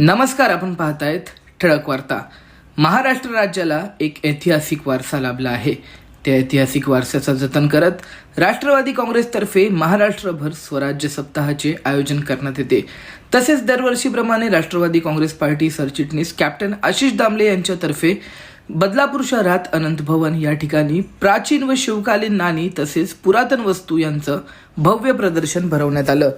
नमस्कार आपण पाहतायत ठळक वार्ता. महाराष्ट्र राज्याला एक ऐतिहासिक वारसा लाभला आहे. त्या ऐतिहासिक वारसाचं जतन करत राष्ट्रवादी काँग्रेसतर्फे महाराष्ट्रभर स्वराज्य सप्ताहाचे आयोजन करण्यात येते. तसेच दरवर्षीप्रमाणे राष्ट्रवादी काँग्रेस पार्टी सरचिटणीस कॅप्टन आशिष दामले यांच्यातर्फे बदलापूर शहरात अनंत भवन या ठिकाणी प्राचीन व शिवकालीन नाणी तसेच पुरातन वस्तू यांचं भव्य प्रदर्शन भरवण्यात आलं.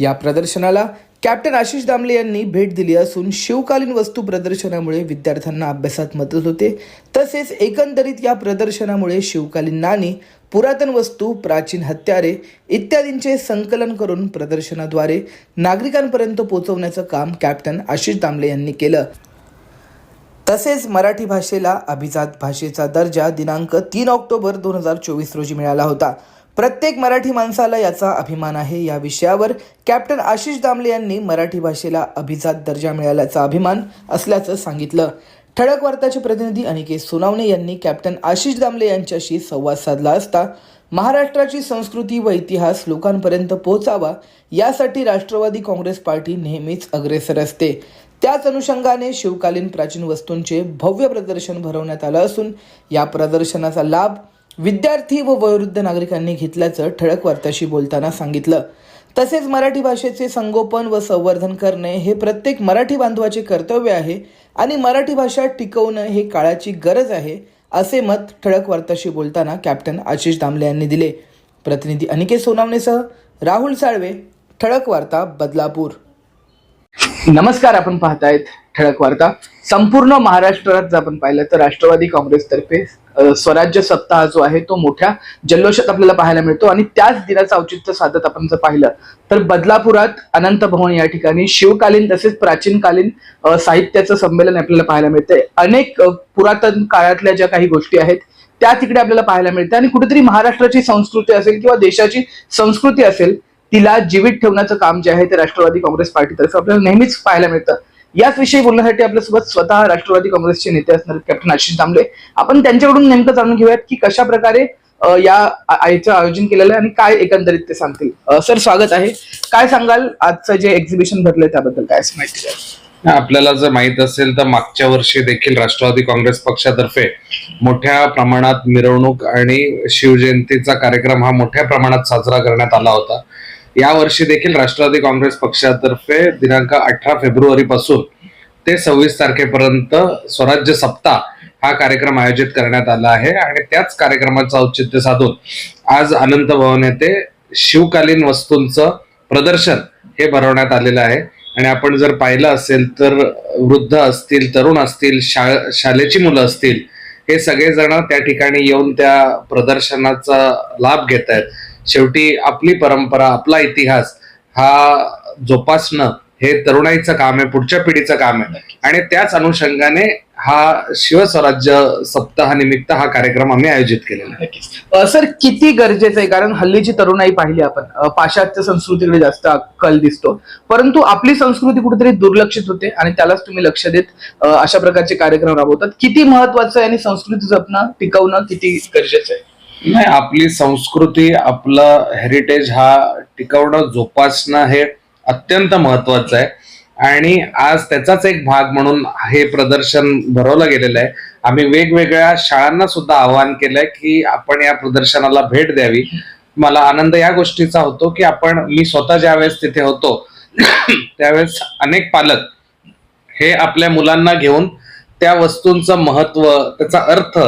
या प्रदर्शनाला कॅप्टन आशिष दामले यांनी भेट दिली असून शिवकालीन वस्तू प्रदर्शनामुळे विद्यार्थ्यांना अभ्यासात मदत होते. तसेच एकंदरीत या प्रदर्शनामुळे शिवकालीन नाणी पुरातन वस्तू प्राचीन हत्यारे इत्यादींचे संकलन करून प्रदर्शनाद्वारे नागरिकांपर्यंत पोहोचवण्याचं काम कॅप्टन आशिष दामले यांनी केलं. तसेच मराठी भाषेला अभिजात भाषेचा दर्जा दिनांक तीन ऑक्टोबर दोन हजार चोवीस रोजी मिळाला होता. प्रत्येक मराठी माणसाला याचा अभिमान आहे. या विषयावर कॅप्टन आशिष दामले यांनी मराठी भाषेला अभिजात दर्जा मिळाल्याचा अभिमान असल्याचं सांगितलं. ठळक वार्ताचे प्रतिनिधी अनिकेत सोनावणे यांनी कॅप्टन आशिष दामले यांच्याशी संवाद साधला असता महाराष्ट्राची संस्कृती व इतिहास लोकांपर्यंत पोहोचावा यासाठी राष्ट्रवादी काँग्रेस पार्टी नेहमीच अग्रेसर असते. त्याच अनुषंगाने शिवकालीन प्राचीन वस्तूंचे भव्य प्रदर्शन भरवण्यात आलं असून या प्रदर्शनाचा लाभ विद्यार्थी व वयोवृद्ध नागरिकांनी घेतल्याचं ठळक वार्ताशी बोलताना सांगितलं. तसेच मराठी भाषेचे संगोपन व संवर्धन करणे हे प्रत्येक मराठी बांधवाचे कर्तव्य आहे आणि मराठी भाषा टिकवणं हे काळाची गरज आहे असे मत ठळक वार्ताशी बोलताना कॅप्टन आशिष दामले यांनी दिले. प्रतिनिधी अनिकेत सोनावणेसह राहुल साळवे ठळक वार्ता बदलापूर. नमस्कार आपण पाहतायत ठळक वार्ता. संपूर्ण महाराष्ट्रात जर आपण पाहिलं तर राष्ट्रवादी काँग्रेसतर्फे स्वराज्य सप्ताह जो आहे तो मोठ्या जल्लोषात आपल्याला पाहायला मिळतो आणि त्याच दिनाचं औचित्य साधत आपण जर पाहिलं तर बदलापुरात अनंत भवन या ठिकाणी शिवकालीन तसेच प्राचीनकालीन साहित्याचं संमेलन आपल्याला पाहायला मिळतंय. अनेक पुरातन काळातल्या ज्या काही गोष्टी आहेत त्या तिकडे आपल्याला पाहायला मिळते आणि कुठेतरी महाराष्ट्राची संस्कृती असेल किंवा देशाची संस्कृती असेल तिला जीवित ठेवण्याचं काम जे आहे ते राष्ट्रवादी काँग्रेस पार्टीतर्फे आपल्याला नेहमीच पाहायला मिळतं. याच विषयी बोलण्यासाठी आपल्यासोबत स्वतः राष्ट्रवादी काँग्रेसचे नेते असणारे कॅप्टन आशिष दामले. आपण त्यांच्याकडून नेमकं जाणून घेऊयात की कशा प्रकारे या आईचं आयोजन केलेलं आहे आणि काय एकंदरीत ते सांगतील. सर स्वागत आहे. काय सांगाल? आजचं जे एक्झिबिशन भरलंय त्याबद्दल काय माहिती आपल्याला जर माहीत असेल तर मागच्या वर्षी देखील राष्ट्रवादी काँग्रेस पक्षातर्फे मोठ्या प्रमाणात मिरवणूक आणि शिवजयंतीचा कार्यक्रम हा मोठ्या प्रमाणात साजरा करण्यात आला होता. या वर्षी देखील राष्ट्रवादी काँग्रेस पक्षातर्फे दिनांक अठरा फेब्रुवारी पासून ते सव्वीस तारखेपर्यंत स्वराज्य सप्ताह हा कार्यक्रम आयोजित करण्यात आला आहे. आणि त्याच कार्यक्रमाचं औचित्य साधून आज अनंत भवन येथे शिवकालीन वस्तूंचं प्रदर्शन हे भरवण्यात आलेलं आहे. आणि आपण जर पाहिलं असेल तर वृद्ध असतील तरुण असतील शा शालेची मुलं असतील हे सगळेजण त्या ठिकाणी येऊन त्या प्रदर्शनाचा लाभ घेत आहेत शेवटी आपली परंपरा आपला इतिहास हा जोपासणं हे तरुणाईचं काम आहे पुढच्या पिढीचं काम आहे. आणि त्याच अनुषंगाने हा शिवस्वराज्य सप्ताहानिमित्त हा कार्यक्रम आम्ही आयोजित केलेला आहे. सर किती गरजेचं आहे? कारण हल्लीची तरुणाई पाहिली आपण. पाश्चात्य संस्कृतीकडे जास्त कल दिसतो. परंतु आपली संस्कृती कुठेतरी दुर्लक्षित होते आणि त्यालाच तुम्ही लक्ष देत अशा प्रकारचे कार्यक्रम राबवतात. किती महत्वाचं आहे आणि संस्कृती जपणं टिकवणं किती गरजेचं आहे? नाही आपली संस्कृती आपलं हेरिटेज हा टिकवणं जोपासणं हे अत्यंत महत्वाचं आहे. आणि आज त्याचाच एक भाग म्हणून हे प्रदर्शन भरवलं गेलेलं आहे. आम्ही वेगवेगळ्या शाळांना सुद्धा आवाहन केलंय की आपण या प्रदर्शनाला भेट द्यावी. मला आनंद या गोष्टीचा होतो की आपण मी स्वतः ज्यावेळेस तिथे होतो त्यावेळेस अनेक पालक हे आपल्या मुलांना घेऊन त्या वस्तूंचं महत्त्व त्याचा अर्थ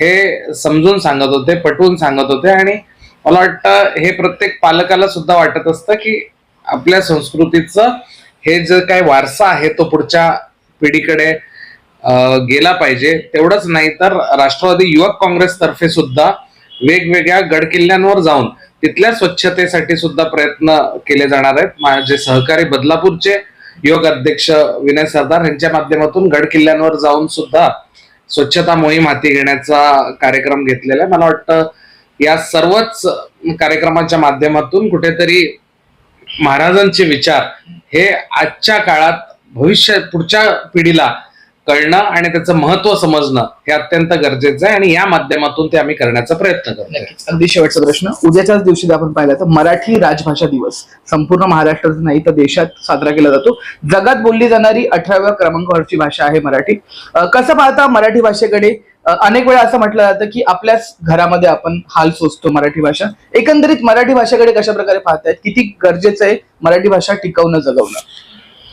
हे समजून सांगत होते पटवून सांगत होते आणि मला वाटतं हे प्रत्येक पालकाला सुद्धा वाटत असतं की आपल्या संस्कृतीचं हे जे काय वारसा आहे तो पुढच्या पिढीकडे गेला पाहिजे. तेवढंच नाही तर राष्ट्रवादी युवक काँग्रेसतर्फे सुद्धा वेगवेगळ्या गडकिल्ल्यांवर जाऊन तिथल्या स्वच्छतेसाठी सुद्धा प्रयत्न केले जाणार आहेत. माझे सहकारी बदलापूरचे युवक अध्यक्ष विनय सरदार यांच्या माध्यमातून गड किल्ल्यांवर जाऊन सुद्धा स्वच्छता मोहीम हाती घेण्याचा कार्यक्रम घेतलेला आहे. मला वाटतं या सर्वच कार्यक्रमाच्या माध्यमातून कुठेतरी महाराजांचे विचार हे आजच्या काळात भविष्य पुढच्या पिढीला कळणं आणि त्याचं महत्त्व समजणं हे अत्यंत गरजेचं आहे आणि या माध्यमातून ते आम्ही करण्याचा प्रयत्न करतो अगदी शेवटचा प्रश्न. उद्याच्याच दिवशी आपण पाहिलं तर मराठी राजभाषा दिवस. संपूर्ण महाराष्ट्रात नाही तर देशात साजरा केला जातो. जगात बोलली जाणारी अठराव्या क्रमांकावरची भाषा आहे मराठी. कसं पाहता मराठी भाषेकडे? अनेक वेळा असं म्हटलं जातं की आपल्याच घरामध्ये आपण हाल सोचतो मराठी भाषा. एकंदरीत मराठी भाषेकडे कशा प्रकारे पाहतायत? किती गरजेचं आहे मराठी भाषा टिकवणं जगवणं?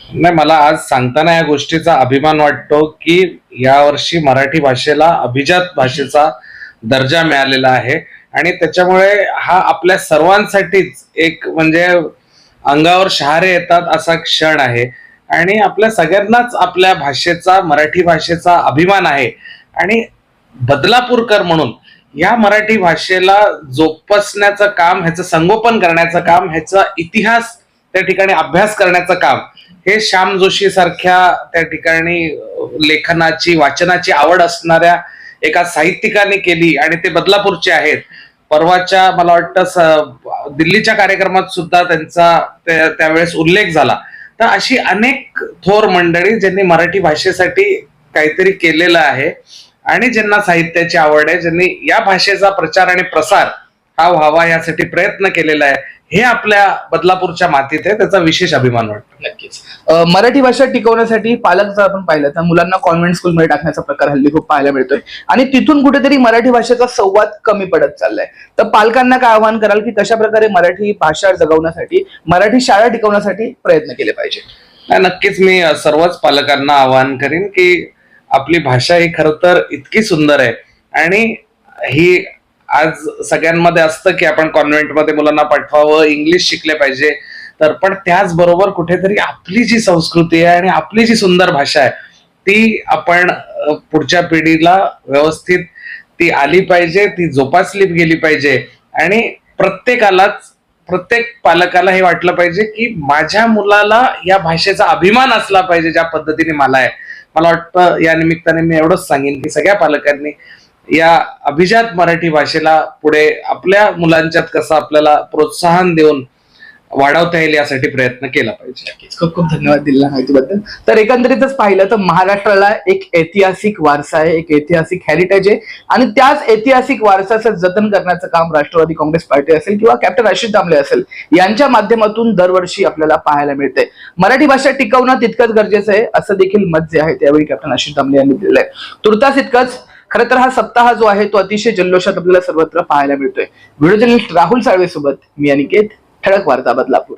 नाही मला आज सांगताना या गोष्टीचा अभिमान वाटतो की यावर्षी मराठी भाषेला अभिजात भाषेचा दर्जा मिळालेला आहे. आणि त्याच्यामुळे हा आपल्या सर्वांसाठीच एक म्हणजे अंगावर शहारे येतात असा क्षण आहे. आणि आपल्या सगळ्यांनाच आपल्या भाषेचा मराठी भाषेचा अभिमान आहे. आणि बदलापूरकर म्हणून या मराठी भाषेला जोपासण्याचं काम ह्याचं संगोपन करण्याचं काम ह्याचा इतिहास त्या ठिकाणी अभ्यास करण्याचं काम हे श्याम जोशी सारख्या त्या ठिकाणी लेखनाची वाचनाची आवड असणाऱ्या एका साहित्यिकाने केली आणि ते बदलापूरचे आहेत. परवाच्या मला वाटतं दिल्लीच्या कार्यक्रमात सुद्धा त्यांचा त्या- त्यावेळेस उल्लेख झाला. तर अशी अनेक थोर मंडळी ज्यांनी मराठी भाषेसाठी काहीतरी केलेलं आहे आणि ज्यांना साहित्याची आवड आहे ज्यांनी या भाषेचा प्रचार आणि प्रसार हा व्हावा यासाठी प्रयत्न केलेला आहे. हे आपल्या बदलापूरच्या मातीत आहे त्याचा विशेष अभिमान वाटतो. नक्कीच. अं, मराठी भाषा टिकवण्यासाठी पालक जर आपण पाहिलं तर मुलांना कॉन्व्हेंट स्कूलमध्ये टाकण्याचा प्रकार हल्ली खूप पाहायला मिळतोय. आणि तिथून कुठेतरी मराठी भाषेचा संवाद कमी पडत चाललाय. तर पालकांना काय आवाहन कराल की कशा प्रकारे मराठी भाषा जगवण्यासाठी मराठी शाळा टिकवण्यासाठी प्रयत्न केले पाहिजे? नाही, नक्कीच मी अ, सर्वच पालकांना आवाहन करीन की आपली भाषा ही खरं तर इतकी सुंदर आहे. आणि ही आज सगळ्यांमध्ये असतं की आपण कॉन्व्हेंटमध्ये मुलांना पाठवावं इंग्लिश शिकले पाहिजे. तर पण त्याचबरोबर कुठेतरी आपली जी संस्कृती आहे आणि आपली जी सुंदर भाषा आहे ती आपण पुढच्या पिढीला व्यवस्थित ती आली पाहिजे ती जोपासली गेली पाहिजे. आणि प्रत्येकालाच प्रत्येक पालकाला हे वाटलं पाहिजे की माझ्या मुलाला या भाषेचा अभिमान असला पाहिजे ज्या पद्धतीने मला आहे. मला वाटतं या निमित्ताने मी एवढंच सांगेन की सगळ्या पालकांनी या अभिजात मराठी भाषेला पुढे आपल्या मुलांच्यात कसं आपल्याला प्रोत्साहन देऊन वाढवता येईल यासाठी प्रयत्न केला पाहिजे. खूप खूप धन्यवाद. दिला माहितीबद्दल. तर एकंदरीतच पाहिलं तर महाराष्ट्राला एक ऐतिहासिक वारसा आहे एक ऐतिहासिक हेरिटेज आहे. आणि त्याच ऐतिहासिक वारसाचं जतन करण्याचं काम राष्ट्रवादी काँग्रेस पार्टी असेल किंवा कॅप्टन आशिष दामले असेल यांच्या माध्यमातून दरवर्षी आपल्याला पाहायला मिळते. मराठी भाषा टिकवणं तितकंच गरजेचं आहे असं देखील मत जे आहे त्यावेळी कॅप्टन आशिष दामले यांनी दिलेलं आहे. तुर्तास इतकंच. खरं तर हा सप्ताह जो आहे तो अतिशय जल्लोषात आपल्याला सर्वत्र पाहायला मिळतोय. व्हिडिओ जर्नलिस्ट राहुल साळवे सोबत मी अनिकेत ठळक वार्ता बदलापूर